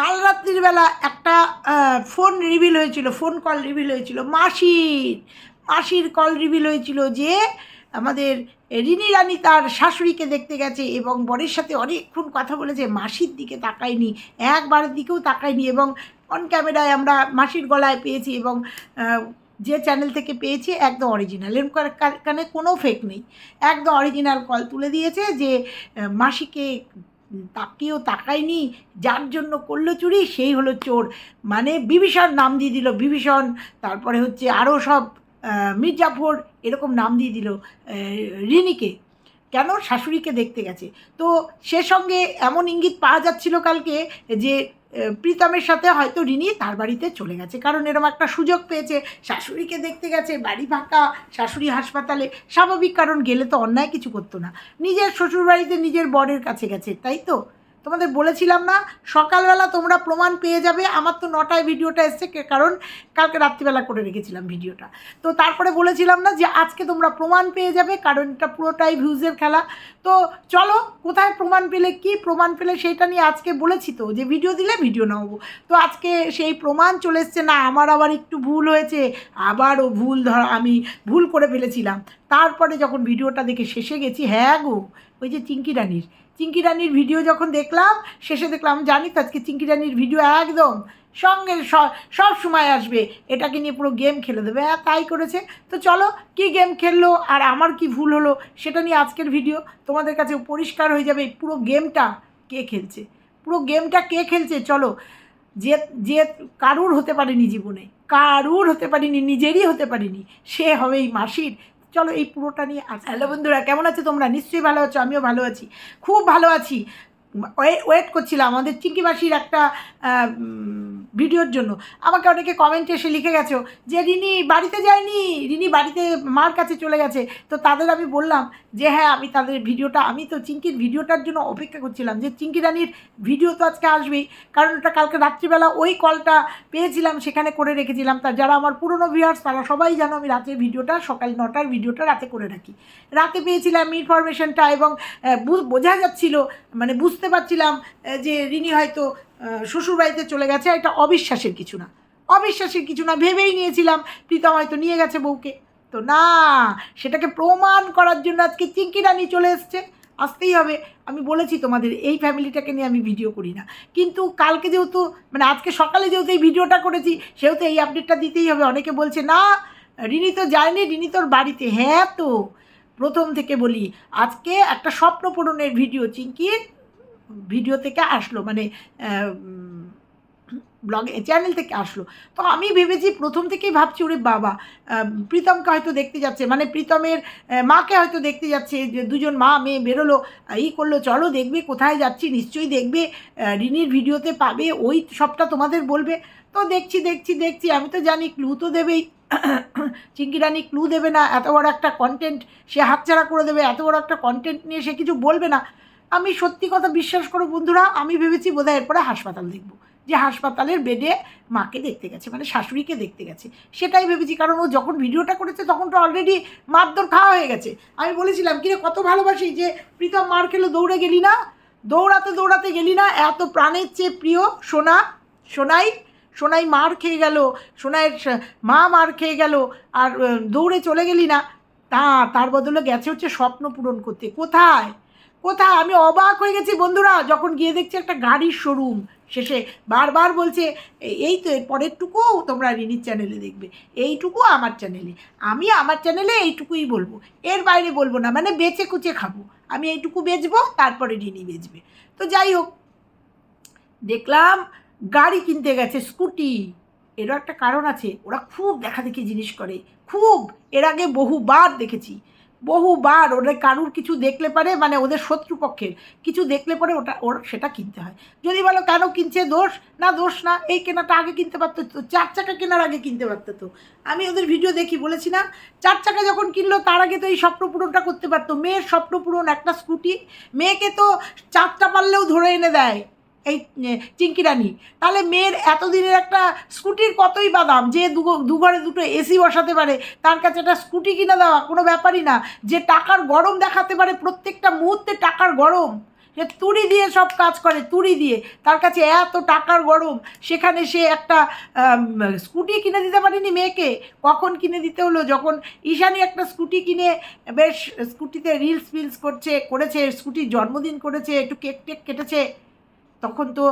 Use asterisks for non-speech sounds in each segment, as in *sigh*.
কাল রাত্রির বেলা একটা ফোন রিভিল হয়েছিল ফোন কল রিভিল হয়েছিল। মাসির মাসির কল রিভিল হয়েছিল যে আমাদের রিনি রানী তার শাশুড়িকে দেখতে গেছে এবং বরের সাথে অনেকক্ষণ কথা বলেছে। মাসির দিকে তাকায়নি, একবারের দিকেও তাকায়নি এবং অন ক্যামেরায় আমরা মাসির গলায় পেয়েছি এবং যে চ্যানেল থেকে পেয়েছি একদম অরিজিনাল এরকম কানে কোনো ফেক নেই। একদম অরিজিনাল কল তুলে দিয়েছে যে মাসিকে তাকিয়েও তাকায়নি, যার জন্য করল চুরি সেই হলো চোর। মানে বিভীষণ নাম দিয়ে দিল, বিভীষণ, তারপরে হচ্ছে আরও সব মির্জাফর এরকম নাম দিয়ে দিল রিনিকে। কেন? শাশুড়িকে দেখতে গেছে। তো সে সঙ্গে এমন ইঙ্গিত পাওয়া যাচ্ছিল কালকে যে প্রীতমের সাথে হয়তো রিনি তার বাড়িতে চলে গেছে। কারণ এরম একটা সুযোগ পেয়েছে, শাশুড়িকে দেখতে গেছে, বাড়ি ফাঁকা, শাশুড়ি হাসপাতালে, স্বাভাবিক কারণ গেলে তো অন্যায় কিছু করতো না। নিজের শ্বশুর বাড়িতে নিজের বরের কাছে গেছে, তাই তো? তোমাদের বলেছিলাম না, সকালবেলা তোমরা প্রমাণ পেয়ে যাবে। আমার তো নটায় ভিডিওটা এসছে কারণ কালকে রাত্রিবেলা করে রেখেছিলাম ভিডিওটা। তো তারপরে বলেছিলাম না যে আজকে তোমরা প্রমাণ পেয়ে যাবে, কারণ এটা পুরোটাই ভিউজের খেলা। তো চলো, কোথায় প্রমাণ পেলে, কি প্রমাণ পেলে সেইটা নিয়ে আজকে বলেছি তো, যে ভিডিও দিলে ভিডিও নামাবো তো আজকে সেই প্রমাণ চলে এসছে না, আমার আবার একটু ভুল হয়েছে, আবারও ভুল ধর আমি ভুল করে ফেলেছিলাম। তারপরে যখন ভিডিওটা দেখে শেষে গেছি হ্যাঁ গো, ওই যে চিঙ্কি রানির চিঙ্কি রানির ভিডিও যখন দেখলাম, শেষে দেখলাম জানি তো আজকে চিঙ্কি রানির ভিডিও একদম সঙ্গে সব সময় আসবে। এটাকে নিয়ে পুরো গেম খেলে দেবে। হ্যাঁ তাই করেছে। তো চলো, কি গেম খেললো আর আমার কি ভুল হলো সেটা নিয়ে আজকের ভিডিও তোমাদের কাছে পরিষ্কার হয়ে যাবে। পুরো গেমটা কে খেলছে? পুরো গেমটা কে খেলছে? চলো, যে যে কারুর হতে পারেনি জীবনে, কারুর হতে পারিনি, নিজেরই হতে পারিনি, সে হবে এই মাসির চলো এই পুরোটা নিয়ে আজ হ্যালো বন্ধুরা, কেমন আছো তোমরা? নিশ্চয়ই ভালো আছো, আমিও ভালো আছি। খুব ভালো আছি। ওয়েট করছিলাম আমাদের চিঙ্কি মাসির একটা ভিডিওর জন্য। আমাকে অনেকে কমেন্টে এসে লিখে গেছো, যে রিনি বাড়িতে যায়নি, রিনি বাড়িতে মার কাছে চলে গেছে। তো তাদের আমি বললাম যে হ্যাঁ আমি তাদের ভিডিওটা, আমি তো চিঙ্কির ভিডিওটার জন্য অপেক্ষা করছিলাম যে চিঙ্কি রানির ভিডিও তো আজকে আসবেই। কারণ ওটা কালকে রাত্রিবেলা ওই কলটা পেয়েছিলাম, সেখানে করে রেখেছিলাম। তা যারা আমার পুরনো ভিউয়ার্স তারা সবাই জানো আমি রাতের ভিডিওটা, সকাল নটার ভিডিওটা রাতে করে রাখি। রাতে পেয়েছিলাম ইনফরমেশনটা এবং বোঝা যাচ্ছিল মানে বুঝতে পারছিলাম যে রিনি হয়তো শ্বশুরবাড়িতে চলে গেছে এটা অবিশ্বাসের কিছু না। অবিশ্বাসের কিছু না, ভেবেই নিয়েছিলাম প্রীতম হয়তো নিয়ে গেছে বউকে। তো না, সেটাকে প্রমাণ করার জন্য আজকে চিঙ্কি রানি চলে এসছে। আসতেই হবে। আমি বলেছি তোমাদের, এই ফ্যামিলিটাকে নিয়ে আমি ভিডিও করি না। কিন্তু কালকে যেহেতু মানে আজকে সকালে যেহেতু এই ভিডিওটা করেছি, সেহেতু এই আপডেটটা দিতেই হবে। অনেকে বলছে, না, রিনি তো যায়নি, রিনি তোর বাড়িতে। হ্যাঁ তো, প্রথম থেকে বলি, আজকে একটা স্বপ্ন পূরণের ভিডিও, চিঙ্কির। ভিডিও থেকে আসলো মানে ব্লগে চ্যানেল থেকে আসলো। তো আমি ভেবেছি প্রথম থেকেই ভাবছি, ওরে বাবা প্রীতমকে হয়তো দেখতে যাচ্ছে। মানে প্রীতমের মাকে হয়তো দেখতে যাচ্ছে, যে দুজন মা, মেয়ে বেরোলো ই করল, চলো দেখবে, কোথায় যাচ্ছি, নিশ্চয়ই দেখবে রিনির ভিডিওতে পাবে, ওই সবটা তোমাদের বলবে। তো দেখছি দেখছি দেখছি, আমি তো জানি ক্লু তো দেবেই। *coughs* চিঙ্কি রানী ক্লু দেবে না, এত বড় একটা কন্টেন্ট সে হাতছাড়া করে দেবে, এত বড় একটা কন্টেন্ট নিয়ে সে কিছু বলবে না। আমি সত্যি কথা বিশ্বাস করো বন্ধুরা, আমি ভেবেছি বোধহয় এরপরে হাসপাতাল দেখব। যে হাসপাতালের বেডে মাকে দেখতে গেছে মানে শাশুড়িকে দেখতে গেছে। সেটাই ভেবেছি, কারণ ও যখন ভিডিওটা করেছে তখন তো অলরেডি মারধর খাওয়া হয়ে গেছে। আমি বলেছিলাম, কিরে, কত ভালোবাসি যে প্রীতম মার খেলো, দৌড়ে গেলি না? দৌড়াতে দৌড়াতে গেলি না, এত প্রাণের চেয়ে প্রিয় সোনা, সোনাই সোনাই মার খেয়ে গেল, সোনাইয়ের মা মার খেয়ে গেল, আর দৌড়ে চলে গেলি না। তা, তার বদলে গেছে হচ্ছে স্বপ্ন পূরণ করতে। কোথায়? কোথায়? আমি অবাক হয়ে গেছি বন্ধুরা। যখন গিয়ে দেখছি একটা গাড়ির শোরুম শেষে বারবার বলছে এই তো এর পরেরটুকু তোমরা রিনির চ্যানেলে দেখবে। এইটুকু আমার চ্যানেলে আমি আমার চ্যানেলে এইটুকুই বলব। এর বাইরে বলব না মানে বেচে কুচে খাব। আমি এইটুকু বেচবো, তারপরে রিনি বেচবে। তো যাই হোক, দেখলাম গাড়ি কিনতে গেছে স্কুটি এরও একটা কারণ আছে, ওরা খুব দেখা দেখি জিনিস করে। খুব! এর আগে বহুবার দেখেছি। বহুবার ওদের কারুর কিছু দেখলে পারে মানে ওদের শত্রুপক্ষের কিছু দেখলে পরে ওটা, ওর সেটা কিনতে হয়। যদি বলো কেন কিনছে, দোষ? না দোষ না, এই কেনাটা আগে কিনতে পারতো তো, চার চাকা কেনার আগে কিনতে পারতো তো। আমি ওদের ভিডিও দেখি, বলেছি না, চার চাকা যখন কিনলো, তার আগে তো এই স্বপ্ন পূরণটা করতে পারতো। মেয়ের স্বপ্ন পূরণ, একটা স্কুটি, মেয়েকে তো চারটা পারলেও ধরে এনে দেয়। এই চিঙ্কি রানী, তাহলে মেয়ের এতদিনের একটা স্কুটির কতই বা দাম? যে দু- দুঘরে দুটো এসি বসাতে পারে, তার কাছে একটা স্কুটি কিনে দেওয়া কোনো ব্যাপারই না। যে টাকার গরম দেখাতে পারে, প্রত্যেকটা মুহূর্তে টাকার গরম। সে তুড়ি দিয়ে সব কাজ করে, তুড়ি দিয়ে। তার কাছে এত টাকার গরম, সেখানে সে একটা স্কুটি কিনে দিতে পারেনি মেয়েকে। কখন কিনে দিতে হলো? যখন ঈশানি একটা স্কুটি কিনে, বেশ, স্কুটিতে রিলস ফিলস করছে, করেছে, স্কুটির জন্মদিন করেছে, একটু কেক টেক কেটেছে। তখন তো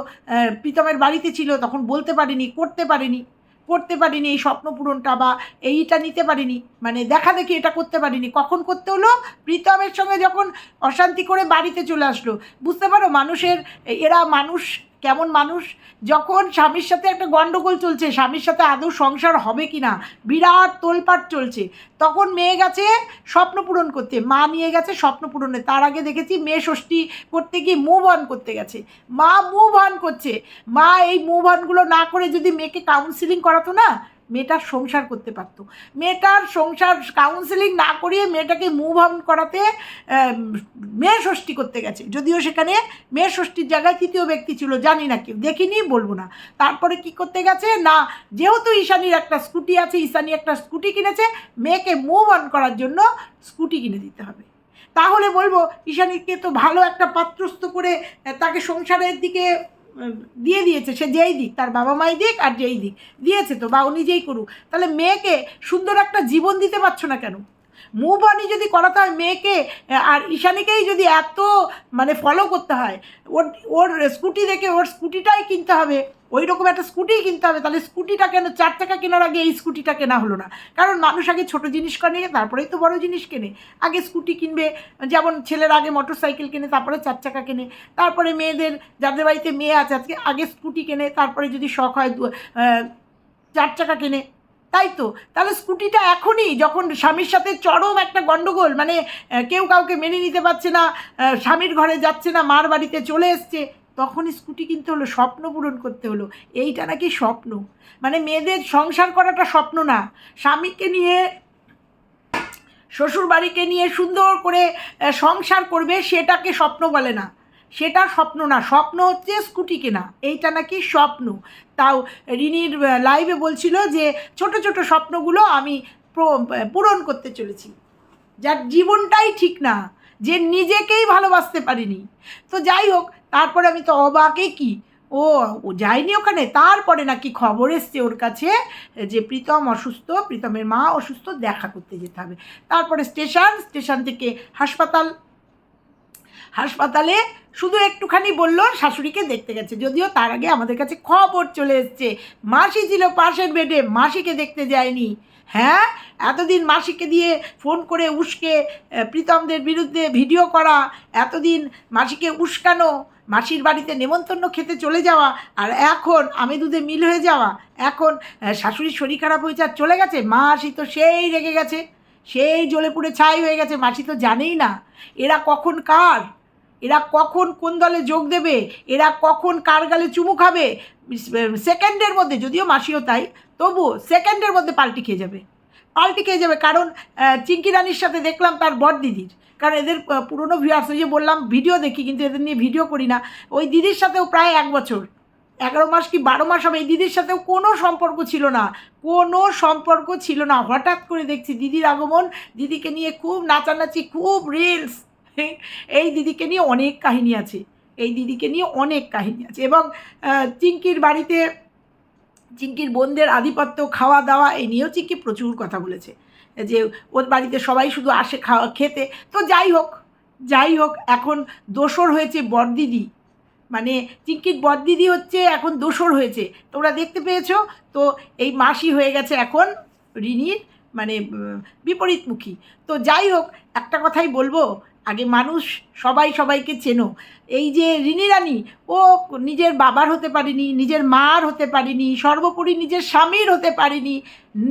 প্রীতমের বাড়িতে ছিল, তখন বলতে পারিনি, করতে পারিনি করতে পারিনি এই স্বপ্ন পূরণটা বা এইটা নিতে পারিনি মানে দেখা দেখি এটা করতে পারিনি। কখন করতে হলো? প্রীতমের সঙ্গে যখন অশান্তি করে বাড়িতে চলে আসলো। বুঝতে পারো, মানুষের এরা মানুষ কেমন মানুষ, যখন স্বামীর সাথে একটা গণ্ডগোল চলছে, স্বামীর সাথে আদৌ সংসার হবে কি না বিরাট তোলপাট চলছে, তখন মেয়ে গেছে স্বপ্ন পূরণ করতে, মা নিয়ে গেছে স্বপ্ন পূরণে, তার আগে দেখেছি মেয়ে ষষ্ঠী করতে গিয়ে মুভ অন করতে গেছে, মা মুভ অন করছে, মা এই মুভ অনগুলো না করে যদি মেয়েকে কাউন্সিলিং করাতো না মেয়েটার সংসার করতে পারতো। মেয়েটার সংসার কাউন্সিলিং না করিয়ে মেয়েটাকে মুভ অন করাতে মেয়ে ষষ্ঠী করতে গেছে। যদিও সেখানে মেয়ে ষষ্ঠীর জায়গায় তৃতীয় ব্যক্তি ছিল, জানি না কেউ, দেখিনি, বলব না। তারপরে কি করতে গেছে? না, যেহেতু ঈশানির একটা স্কুটি আছে, ঈশানি একটা স্কুটি কিনেছে, মেয়েকে মুভ অন করার জন্য স্কুটি কিনে দিতে হবে। তাহলে বলব, ঈশানীকে তো ভালো একটা পাত্রস্থ করে তাকে সংসারের দিকে দিয়ে দিয়েছে, সে যেই দিক, তার বাবা মাই দিক আর যেই দিক, দিয়েছে তো বা ও নিজেই করুক। তাহলে মেয়েকে সুন্দর একটা জীবন দিতে পারছ না কেন? মুভ অনই যদি করাতে হয় মেয়েকে, আর ঈশানীকেই যদি এত মানে ফলো করতে হয়, ওর ওর স্কুটি দেখে ওর স্কুটিটাই কিনতে হবে ওই রকম একটা স্কুটি কিনতে হবে, তাহলে স্কুটিটা কেন, চার চাকা কেনার আগে এই স্কুটিটা কেনা হলো না? কারণ মানুষ আগে ছোট জিনিস কেনে, তারপরেই তো বড় জিনিস কেনে। আগে স্কুটি কিনবে, যেমন ছেলের আগে মোটর সাইকেল কেনে, তারপরে চার চাকা কেনে। তারপরে মেয়েদের, যাদের বাড়িতে মেয়ে আছে, আজকে আগে স্কুটি কেনে, তারপরে যদি শখ হয় চার চাকা কেনে। তাই তো তাহলে স্কুটিটা এখনই, যখন স্বামীর সাথে চরম একটা গণ্ডগোল মানে কেউ কাউকে মেনে নিতে পারছে না স্বামীর ঘরে যাচ্ছে না, মার বাড়িতে চলে এসছে, তখনই স্কুটি কিনতে হলো, স্বপ্ন পূরণ করতে হলো। এইটা নাকি স্বপ্ন? মানে মেয়েদের সংসার করাটা স্বপ্ন না। স্বামীকে নিয়ে শ্বশুর বাড়িকে নিয়ে সুন্দর করে সংসার করবে, সেটাকে স্বপ্ন বলে না। সেটা স্বপ্ন না, স্বপ্ন হচ্ছে স্কুটি কেনা, এইটা নাকি স্বপ্ন। তাও রিনির লাইভে বলছিল যে ছোট ছোট স্বপ্নগুলো আমি পূরণ করতে চলেছি। যার জীবনটাই ঠিক না, যে নিজেকেই ভালোবাসতে পারিনি। তো যাই হোক, তারপরে আমি তো অবাকে কি, ও ও যায়নি ওখানে, তারপরে নাকি খবর এসছে ওর কাছে যে প্রীতম অসুস্থ, প্রীতমের মা অসুস্থ, দেখা করতে যেতে হবে। তারপরে স্টেশন স্টেশন থেকে হাসপাতাল হাসপাতালে শুধু একটুখানি বলল শাশুড়িকে দেখতে গেছে। যদিও তার আগে আমাদের কাছে খবর চলে এসছে। মাসি ছিল পাশের বেডে, মাসিকে দেখতে যায়নি। হ্যাঁ? এতদিন মাসিকে দিয়ে ফোন করে উস্কে প্রীতমদের বিরুদ্ধে ভিডিও করা, এতদিন মাসিকে উস্কানো, মাসির বাড়িতে নেমন্তন্ন খেতে চলে যাওয়া, আর এখন আমি দুধে মিল হয়ে যাওয়া, এখন শাশুড়ির শরীর খারাপ হয়েছে আর চলে গেছে? মাসি তো সেই রেগে গেছে। সেই জ্বলে পুড়ে ছাই হয়ে গেছে, মাসি তো জানেই না। এরা কখন কার? এরা কখন কোন দলে যোগ দেবে? এরা কখন কার গালে চুমু খাবে? সেকেন্ডের মধ্যে, যদিও মাসিও তাই তবু সেকেন্ডের মধ্যে পাল্টি খেয়ে যাবে। পাল্টি খেয়ে যাবে কারণ চিঙ্কি রানির সাথে দেখলাম তার বর দিদির। কারণ এদের পুরনো ভিউয়ার্স ওই যে বললাম, ভিডিও দেখি, কিন্তু এদের নিয়ে ভিডিও করি না। ওই দিদির সাথেও প্রায় এক বছর। এগারো মাস কি বারো মাস হবে, এই দিদির সাথেও কোনো সম্পর্ক ছিল না। কোনো সম্পর্ক ছিল না। হঠাৎ করে দেখছি দিদির আগমন, দিদিকে নিয়ে খুব নাচানাচি, খুব রিলস এই দিদিকে নিয়ে অনেক কাহিনী আছে। এই দিদিকে নিয়ে অনেক কাহিনী আছে এবং চিঙ্কির বাড়িতে চিঙ্কির বোনদের আধিপত্য খাওয়া দাওয়া এই নিয়েও চিঙ্কি প্রচুর কথা বলেছে। যে ওর বাড়িতে সবাই শুধু আসে খাওয়া, খেতে। তো যাই হোক যাই হোক, এখন দোসর হয়েছে বড়দিদি মানে চিঙ্কির বড়দিদি হচ্ছে এখন দোসর হয়েছে। তোমরা দেখতে পেয়েছ? তো এই মাসি হয়ে গেছে এখন রিনির মানে বিপরীতমুখী। তো যাই হোক, একটা কথাই বলব আগে মানুষ সবাই সবাইকে চেনো। এই যে রিনি রানী, ও নিজের বাবার হতে পারিনি, নিজের মার হতে পারিনি, সর্বোপরি নিজের স্বামীর হতে পারিনি,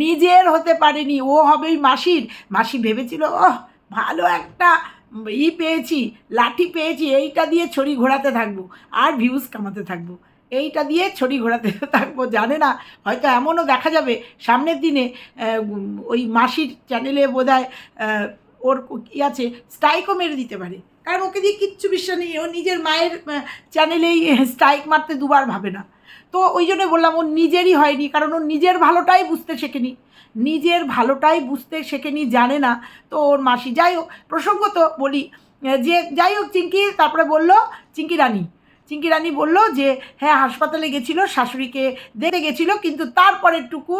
নিজের হতে পারিনি, ও হবে ওই মাসির। মাসি ভেবেছিল, ওহ, ভালো একটা ই পেয়েছি, লাঠি পেয়েছি, এইটা দিয়ে ছড়ি ঘোরাতে থাকব, আর ভিউজ কামাতে থাকব। এইটা দিয়ে ছড়ি ঘোরাতে *laughs* থাকব, জানে না, হয়তো এমনও দেখা যাবে সামনের দিনে ওই মাসির চ্যানেলে বোধ হয় ওর কি আছে স্ট্রাইকও মেরে দিতে পারে। কারণ ওকে দিয়ে কিচ্ছু বিশ্বাস নেই, ও নিজের মায়ের চ্যানেলেই স্ট্রাইক মারতে দুবার ভাবে না। তো ওই জন্য বললাম ওর নিজেরই হয়নি, কারণ ওর নিজের ভালোটাই বুঝতে শেখেনি। নিজের ভালোটাই বুঝতে শেখেনি, জানে না। তো ওর মাসি, যাই হোক, প্রসঙ্গত বলি যে, যাই হোক, চিঙ্কি তারপরে বলল, চিঙ্কি রানী। চিঙ্কি রানী বলল যে হ্যাঁ হাসপাতালে গেছিল, শাশুড়িকে দেখে গেছিল, কিন্তু তারপরের টুকু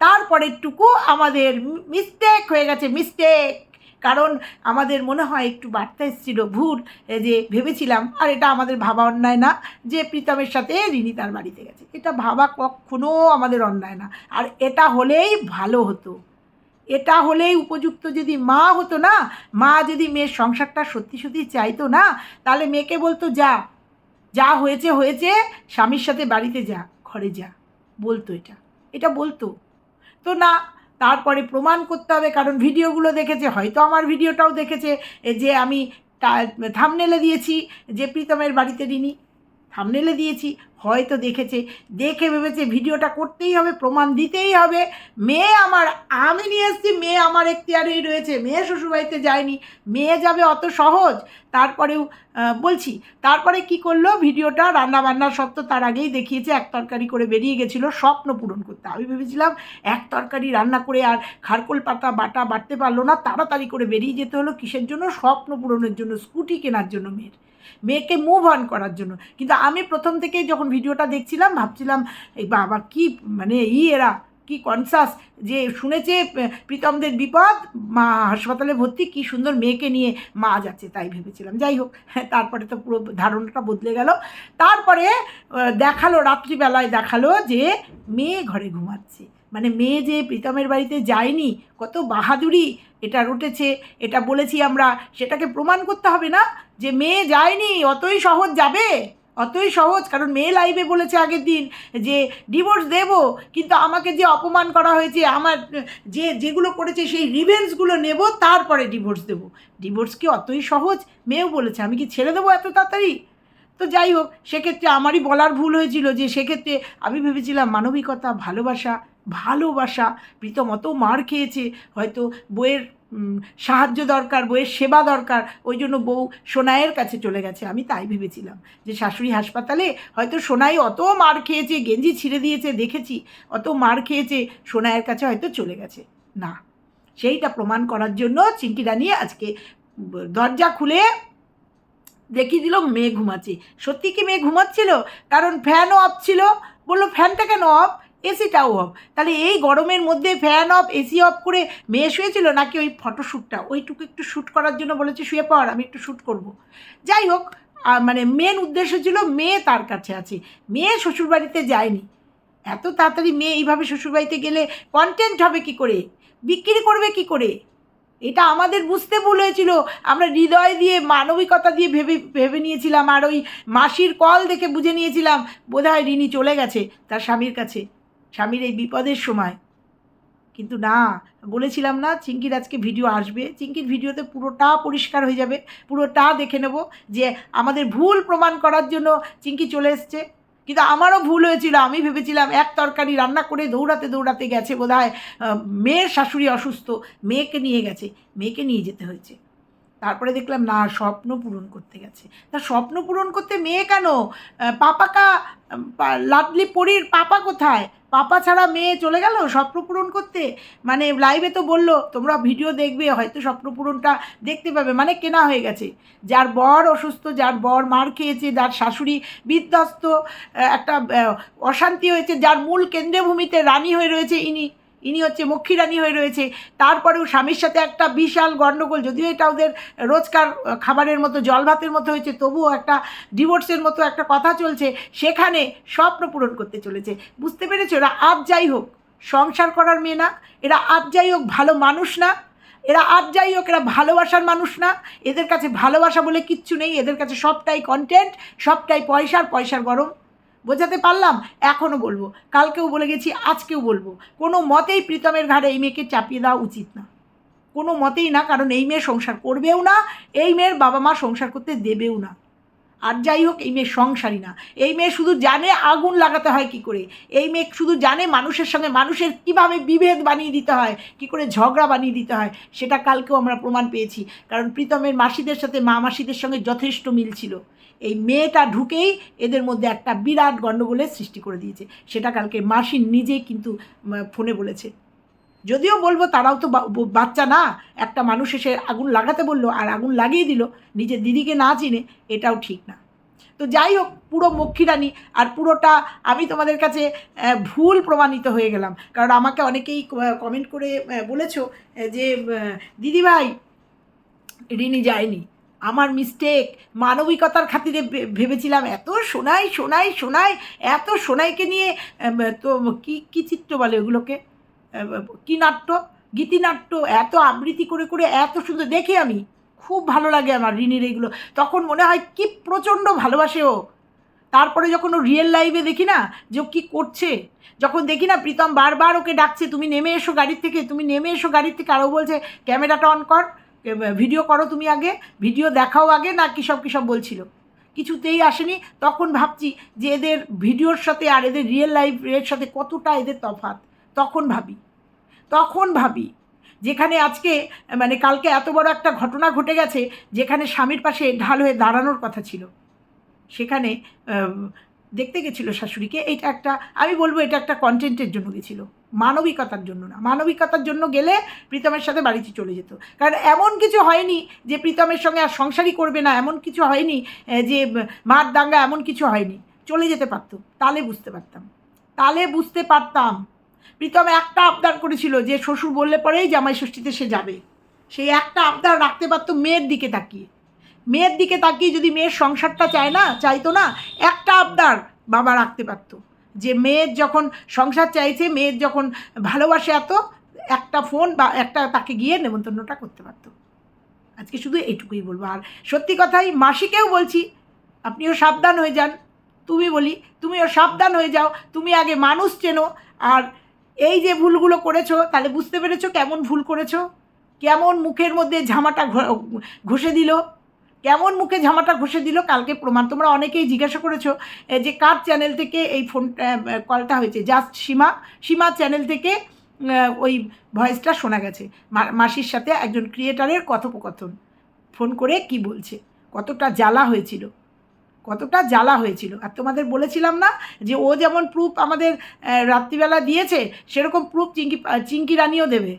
তারপরেরটুকু আমাদের মিস্টেক হয়ে গেছে মিস্টেক কারণ আমাদের মনে হয় একটু বার্তা এসেছিল, ভুল যে ভেবেছিলাম, আর এটা আমাদের ভাবা অন্যায় না, যে প্রীতমের সাথে রিনি তার বাড়িতে গেছে। এটা ভাবা কখনো আমাদের অন্যায় না। আর এটা হলেই ভালো হতো। এটা হলেই উপযুক্ত যদি মা হতো না, মা যদি মেয়ের সংসারটা সত্যি সত্যি চাইতো না, তাহলে মেয়েকে বলতো, যা যা হয়েছে হয়েছে, স্বামীর সাথে বাড়িতে যা, ঘরে যা। বলতো এটা। এটা বলতো। তো না, তারপরে প্রমাণ করতে হবে, কারণ ভিডিওগুলো দেখেছে, হয়তো আমার ভিডিওটাও দেখেছে যে আমি থামনেলে দিয়েছি, যে প্রীতমের বাড়িতে রিনি। থামনেলে দিয়েছি, হয়তো দেখেছে। দেখে ভেবেছে ভিডিওটা করতেই হবে, প্রমাণ দিতেই হবে। মেয়ে আমার, আমি নিয়ে এসেছি, মেয়ে আমার এখতিয়ারেই রয়েছে। মেয়ে শ্বশুরবাড়িতে যায়নি, মেয়ে যাবে অত সহজ। তারপরেও বলছি, তারপরে কি করল? ভিডিওটা রান্না বান্না সব তো তার আগেই দেখিয়েছে, এক তরকারি করে বেরিয়ে গেছিল, স্বপ্ন পূরণ করতে। আমি ভেবেছিলাম, এক তরকারি রান্না করে আর খারকোল, পাতা, বাটা বাটতে পারল না। তাড়াতাড়ি করে বেরিয়ে যেতে হলো। কিসের জন্য? স্বপ্ন পূরণের জন্য, স্কুটি কেনার জন্য মেয়ের। মেয়েকে মুভ অন করার জন্য। কিন্তু আমি প্রথম থেকেই যখন ভিডিওটা দেখছিলাম ভাবছিলাম এই বাবা কি মানে ই এরা কি কনসাস যে শুনেছে প্রীতমদের বিপদ মা হাসপাতালে ভর্তি কি সুন্দর মেয়েকে নিয়ে মা যাচ্ছে তাই ভেবেছিলাম। যাই হোক হ্যাঁ, তারপরে তো পুরো ধারণাটা বদলে গেল। তারপরে দেখাল রাত্রিবেলায় দেখাল যে মেয়ে ঘরে ঘুমাচ্ছে। মানে মেয়ে যে প্রীতমের বাড়িতে যায়নি কত বাহাদুরি এটা রটেছে এটা বলেছি আমরা সেটাকে প্রমাণ করতে হবে না। যে মেয়ে যায়নি, অতই সহজ যাবে? অতই সহজ, কারণ মেয়ে লাইভে বলেছে আগের দিন যে ডিভোর্স দেব, কিন্তু আমাকে যে অপমান করা হয়েছে, আমার যে, যেগুলো করেছে, সেই রিভেন্সগুলো নেব, তারপরে ডিভোর্স দেব। ডিভোর্স কি অতই সহজ? মেয়েও বলেছে, আমি কি ছেড়ে দেবো এত তাড়াতাড়ি? তো যাই হোক, সেক্ষেত্রে আমারই বলার ভুল হয়েছিল যে সেক্ষেত্রে আমি ভেবেছিলাম মানবিকতা, ভালোবাসা ভালোবাসা, প্রীতম অত মার খেয়েছে, হয়তো বইয়ের সাহায্য দরকার, বইয়ের সেবা দরকার, ওই জন্য বউ সোনাইয়ের কাছে চলে গেছে। আমি তাই ভেবেছিলাম যে শাশুড়ি হাসপাতালে হয়তো সোনাই অত মার খেয়েছে, গেঞ্জি ছিঁড়ে দিয়েছে, দেখেছি, অত মার খেয়েছে, সোনাইয়ের কাছে হয়তো চলে গেছে। না, সেইটা প্রমাণ করার জন্য চিঙ্কি রানী আজকে দরজা খুলে দেখিয়ে দিল, মেয়ে ঘুমাচ্ছে। সত্যি কি মেয়ে ঘুমাচ্ছিল? কারণ ফ্যানও অফ ছিল। বলল ফ্যানটা কেন অফ এসিটাও অফ তাহলে এই গরমের মধ্যে ফ্যান অফ এসি অফ করে মেয়ে শুয়েছিল নাকি ওই ফটোশ্যুটটা ওইটুকু একটু শ্যুট করার জন্য বলেছে, শুয়ে পড়, আমি একটু শ্যুট করব। যাই হোক মানে মেন উদ্দেশ্য ছিল মেয়ে তার কাছে আছে। মেয়ে শ্বশুরবাড়িতে যায়নি। এত তাড়াতাড়ি মেয়ে এইভাবে শ্বশুরবাড়িতে গেলে কন্টেন্ট হবে কি করে? বিক্রি করবে কি করে? এটা আমাদের বুঝতে ভুল হয়েছিল। আমরা হৃদয় দিয়ে, মানবিকতা দিয়ে ভেবে ভেবে নিয়েছিলাম। আর ওই মাসির কল দেখে বুঝে নিয়েছিলাম। বোধহয় রিনি চলে গেছে তার স্বামীর কাছে। স্বামীর এই বিপদের সময়। কিন্তু না, বলেছিলাম না চিঙ্কির আজকে ভিডিও আসবে। চিঙ্কির ভিডিওতে পুরোটা পরিষ্কার হয়ে যাবে। পুরোটা দেখে নেব যে আমাদের ভুল প্রমাণ করার জন্য চিঙ্কি চলে এসছে। কিন্তু আমারও ভুল হয়েছিল। আমি ভেবেছিলাম এক তরকারি রান্না করে দৌড়াতে দৌড়াতে গেছে বোধ হয় মেয়ের শাশুড়ি অসুস্থ, মেয়েকে নিয়ে গেছে। মেয়েকে নিয়ে যেতে হয়েছে। তারপরে দেখলাম, না, স্বপ্ন পূরণ করতে গেছে। তা স্বপ্ন পূরণ করতে মেয়ে কেন? পাপাকা লাডলি পরীর পাপা কোথায়? পাপা ছাড়া মেয়ে চলে গেল স্বপ্ন পূরণ করতে? মানে লাইভে তো বলল, তোমরা ভিডিও দেখবে, হয়তো স্বপ্ন পূরণটা দেখতে পাবে। মানে কেনা হয়ে গেছে। যার বর অসুস্থ, যার বর মার খেয়েছে, যার শাশুড়ি বিধ্বস্ত একটা অশান্তি হয়েছে, যার মূল কেন্দ্রভূমিতে রানী হয়ে রয়েছে ইনি। ইনি হচ্ছে মক্ষী রানী হয়ে রয়েছে। তারপরেও স্বামীর সাথে একটা বিশাল গণ্ডগোল যদিও এটা ওদের রোজকার খাবারের মতো জল ভাতের মতো হয়েছে, তবুও একটা ডিভোর্সের মতো একটা কথা চলছে, সেখানে স্বপ্ন পূরণ করতে চলেছে। বুঝতে পেরেছ? এরা আজ যাই হোক, সংসার করার মেয়ে না, এরা আজ যাই হোক ভালো মানুষ না, এরা আজ যাই হোক এরা ভালোবাসার মানুষ না, এদের কাছে ভালোবাসা বলে কিচ্ছু নেই, এদের কাছে সবটাই কন্টেন্ট সবটাই পয়সার পয়সার গরম। বোঝাতে পারলাম? এখনও বলব। কালকেও বলে গেছি, আজকেও বলব। কোনো মতেই প্রীতমের ঘাড়ে এই মেয়েকে চাপিয়ে দেওয়া উচিত না। কোনো মতেই না, কারণ এই মেয়ে সংসার করবেও না, এই মেয়ের বাবা মা সংসার করতে দেবেও না। আর যাই হোক, এই মেয়ে সংসারই না। এই মেয়ে শুধু জানে আগুন লাগাতে হয় কি করে? এই মেয়ে শুধু জানে মানুষের সঙ্গে মানুষের কীভাবে বিভেদ বানিয়ে দিতে হয়, কি করে ঝগড়া বানিয়ে দিতে হয়, সেটা কালকেও আমরা প্রমাণ পেয়েছি। কারণ প্রীতমের মাসিদের সাথে মা মাসিদের সঙ্গে যথেষ্ট মিল ছিল। এই মেয়েটা ঢুকেই এদের মধ্যে একটা বিরাট গণ্ডগোলের সৃষ্টি করে দিয়েছে। সেটা কালকে মাসি নিজেই কিন্তু ফোনে বলেছে। যদিও বলব তারাও তো বাচ্চা না, একটা মানুষ এসে আগুন লাগাতে বলল আর আগুন লাগিয়ে দিল, নিজের দিদিকে না চিনে এটাও ঠিক না। তো যাই হোক, পুরো মক্ষীরানী আর পুরোটা আমি তোমাদের কাছে ভুল প্রমাণিত হয়ে গেলাম। কারণ আমাকে অনেকেই কমেন্ট করে বলেছ যে দিদিভাই রিনি যায়নি। আমার মিস্টেক মানবিকতার খাতিরে ভেবেছিলাম, এত সোনাই সোনাই সোনাই, এত সোনাইকে নিয়ে তো কি, কী চিত্র বলে ওগুলোকে? কী নাট্য? গীতিনাট্য এত আবৃত্তি করে করে, এত সুন্দর, দেখি আমি খুব ভালো লাগে আমার রিনির এগুলো তখন মনে হয় কি প্রচণ্ড ভালোবাসে ও। তারপরে যখন ও রিয়েল লাইফে দেখি না যে ও কী করছে, যখন দেখি না প্রীতম বারবার ওকে ডাকছে, তুমি নেমে এসো গাড়ির থেকে, তুমি নেমে এসো গাড়ির থেকে আরও বলছে, ক্যামেরাটা অন কর। ভিডিও করো তুমি আগে ভিডিও দেখাও আগে না কী সব কী সব বলছিল? কিছুতেই আসেনি। তখন ভাবছি যে এদের ভিডিওর সাথে আর এদের রিয়েল লাইফের সাথে কতটা এদের তফাৎ? তখন ভাবি। তখন ভাবি, যেখানে আজকে মানে কালকে এত বড় একটা ঘটনা ঘটে গেছে, যেখানে স্বামীর পাশে ঢাল হয়ে দাঁড়ানোর কথা ছিল। সেখানে দেখতে গেছিল শাশুড়িকে। এটা একটা, আমি বলব এটা একটা কন্টেন্টের জন্য গেছিল। মানবিকতার জন্য না। মানবিকতার জন্য গেলে প্রীতমের সাথে বাড়িতে চলে যেত। কারণ এমন কিছু হয়নি যে প্রীতমের সঙ্গে আর সংসারই করবে না, এমন কিছু হয়নি যে, মার দাঙ্গা এমন কিছু হয়নি। চলে যেতে পারতো তাহলে বুঝতে পারতাম। তাহলে বুঝতে পারতাম। প্রীতম একটা আবদার করেছিল যে, শ্বশুর বললে পরেই জামাই ষষ্ঠীতে সে যাবে। সেই একটা আবদার রাখতে পারতো মেয়ের দিকে তাকিয়ে। মেয়ের দিকে তাকিয়ে যদি মেয়ের সংসারটা চায় না, চাইতো না, একটা আবদার বাবা রাখতে পারতো। যে মেয়ের যখন সংসার চাইছে, মেয়ের যখন ভালোবাসে এত, একটা ফোন বা একটা তাকে গিয়ে নেমন্তন্নটা করতে পারতো। আজকে শুধু এইটুকুই বলব। আর সত্যি কথাই মাসিকেও বলছি, আপনিও সাবধান হয়ে যান। তুমি বলি, তুমিও সাবধান হয়ে যাও। তুমি আগে মানুষ চেনো। আর এই যে ভুলগুলো করেছ, তাহলে বুঝতে পেরেছ কেমন ভুল করেছ? কেমন মুখের মধ্যে ঝামাটা ঘষে দিল? কেমন মুখে ঝামাটা ঘষে দিল কালকে প্রমাণ? তোমরা অনেকেই জিজ্ঞাসা করেছ যে কার চ্যানেল থেকে এই ফোন কলটা হয়েছে? জাস্ট সীমা সীমা চ্যানেল থেকে ওই ভয়েসটা শোনা গেছে। মাসির সাথে একজন ক্রিয়েটারের কথোপকথন। ফোন করে কি বলছে? কতটা জ্বালা হয়েছিল? কতটা জ্বালা হয়েছিল? আর তোমাদের বলেছিলাম না যে ও যেমন প্রুফ আমাদের রাত্রিবেলা দিয়েছে, সেরকম প্রুফ চিঙ্কি চিঙ্কি রানিও দেবে।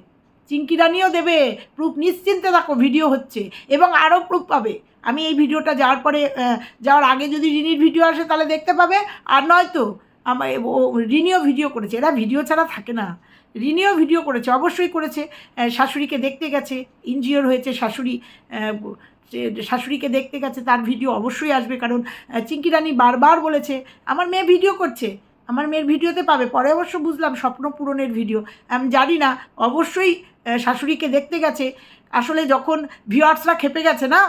চিঙ্কি রানিও দেবে। প্রুফ নিশ্চিন্তে থাকো ভিডিও হচ্ছে। এবং আরও প্রুফ পাবে। আমি এই ভিডিওটা যাওয়ার পরে যাওয়ার আগে যদি রিনির ভিডিও আসে তাহলে দেখতে পাবে। আর নয়তো আমার রিনিও ভিডিও করেছে। এরা ভিডিও ছাড়া থাকে না। রিনিও ভিডিও করেছে, অবশ্যই করেছে। শাশুড়িকে দেখতে গেছে ইঞ্জিওর হয়েছে শাশুড়ি। শাশুড়িকে দেখতে গেছে, তার ভিডিও অবশ্যই আসবে। কারণ চিঙ্কি রানী বারবার বলেছে, আমার মেয়ে ভিডিও করছে। আমার মেয়ের ভিডিওতে পাবে। পরে অবশ্য বুঝলাম স্বপ্ন পূরণের ভিডিও। আমি জানি না, অবশ্যই শাশুড়িকে দেখতে গেছে। আসলে যখন ভিউয়ার্সরা খেপে গেছে না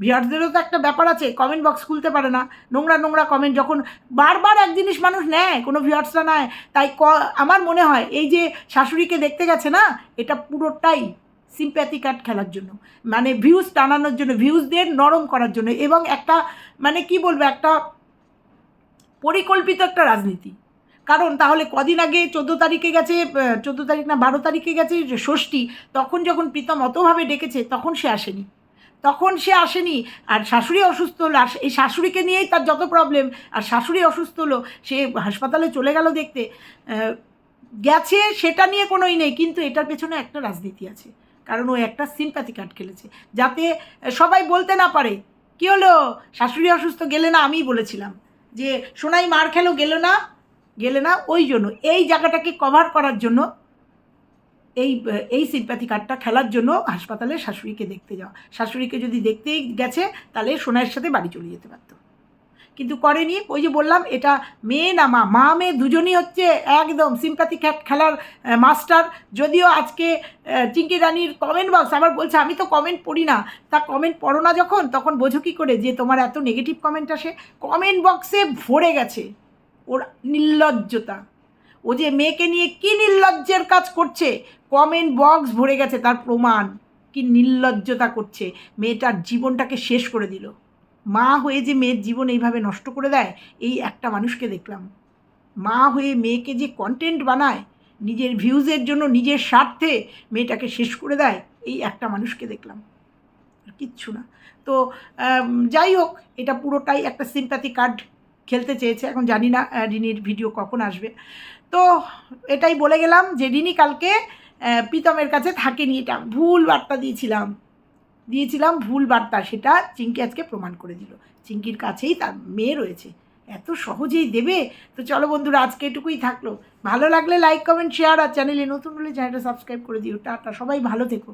ভিউয়ার্সদেরও তো একটা ব্যাপার আছে কমেন্ট বক্স খুলতে পারে না। নোংরা নোংরা কমেন্ট যখন বারবার এক জিনিস মানুষ নেয়, কোনো ভিউয়ার্সরা নেয়, তাই ক, আমার মনে হয় এই যে শাশুড়িকে দেখতে গেছে না, এটা পুরোটাই সিম্প্যাথি কার্ড খেলার জন্য। মানে ভিউজ টানানোর জন্য ভিউজদের নরম করার জন্য এবং একটা মানে কি বলব, একটা পরিকল্পিত একটা রাজনীতি। কারণ তাহলে কদিন আগে চোদ্দ তারিখে গেছে চোদ্দ তারিখ না বারো তারিখে গেছে ষষ্ঠী, তখন যখন প্রীতম অতভাবে ডেকেছে, তখন সে আসেনি। তখন সে আসেনি। আর শাশুড়ি অসুস্থ হলো আর এই শাশুড়িকে নিয়েই তার যত প্রবলেম আর শাশুড়ি অসুস্থ হলো, সে হাসপাতালে চলে গেল দেখতে। গেছে, সেটা নিয়ে কোনোই নেই, কিন্তু এটার পেছনে একটা রাজনীতি আছে। কারণ ও একটা সিম্প্যাথি কার্ড খেলেছে। যাতে সবাই বলতে না পারে, কি হলো? শাশুড়ি অসুস্থ, গেলে না? আমিই বলেছিলাম। যে, সোনাই মার খেলো, গেলো না? গেলে না, ওই জন্য। এই জায়গাটাকে কভার করার জন্য এই এই সিম্প্যাথি কার্ডটা খেলার জন্য হাসপাতালে শাশুড়িকে দেখতে যাওয়া। শাশুড়িকে যদি দেখতেই গেছে, তাহলে সোনাইয়ের সাথে বাড়ি চলে যেতে পারতো। কিন্তু করেনি, ওই যে বললাম, এটা মেয়ে না মা মা মেয়ে দুজনই হচ্ছে একদম সিম্প্যাথি খেলার মাস্টার যদিও আজকে চিঙ্কি রানীর কমেন্ট বক্স আবার বলছে, আমি তো কমেন্ট পড়ি না। তা কমেন্ট পড়ো না যখন, তখন বোঝো কী করে যে তোমার এত নেগেটিভ কমেন্ট আসে। কমেন্ট বক্সে ভরে গেছে। ওর নির্লজ্জতা। ও যে মেয়েকে নিয়ে কী নির্লজ্জের কাজ করছে? কমেন্ট বক্স ভরে গেছে তার প্রমাণ। কি নির্লজ্জতা করছে। মেয়েটার জীবনটাকে শেষ করে দিল। মা হয়ে যে মেয়ের জীবন এইভাবে নষ্ট করে দেয়, এই একটা মানুষকে দেখলাম। মা হয়ে মেয়েকে যে কন্টেন্ট বানায়, নিজের ভিউজের জন্য নিজের স্বার্থে মেয়েটাকে শেষ করে দেয়, এই একটা মানুষকে দেখলাম। কিচ্ছু না। তো যাই হোক, এটা পুরোটাই একটা সিম্প্যাথি কার্ড খেলতে চেয়েছে। এখন জানি না রিনির ভিডিও কখন আসবে। তো এটাই বলে গেলাম যে রিনি কালকে প্রীতমের কাছে থাকেনি। এটা ভুল বার্তা দিয়েছিলাম। দিয়েছিলাম ভুল বার্তা, সেটা চিঙ্কি আজকে প্রমাণ করে দিল। চিঙ্কির কাছেই তার মেয়ে রয়েছে। এত সহজেই দেবে? তো চলো বন্ধুরা, আজকে এটুকুই থাকল। ভালো লাগলে লাইক কমেন্ট শেয়ার আর চ্যানেলে নতুন হলে চ্যানেলটা সাবস্ক্রাইব করে দিও। টাটা, সবাই ভালো থেকো।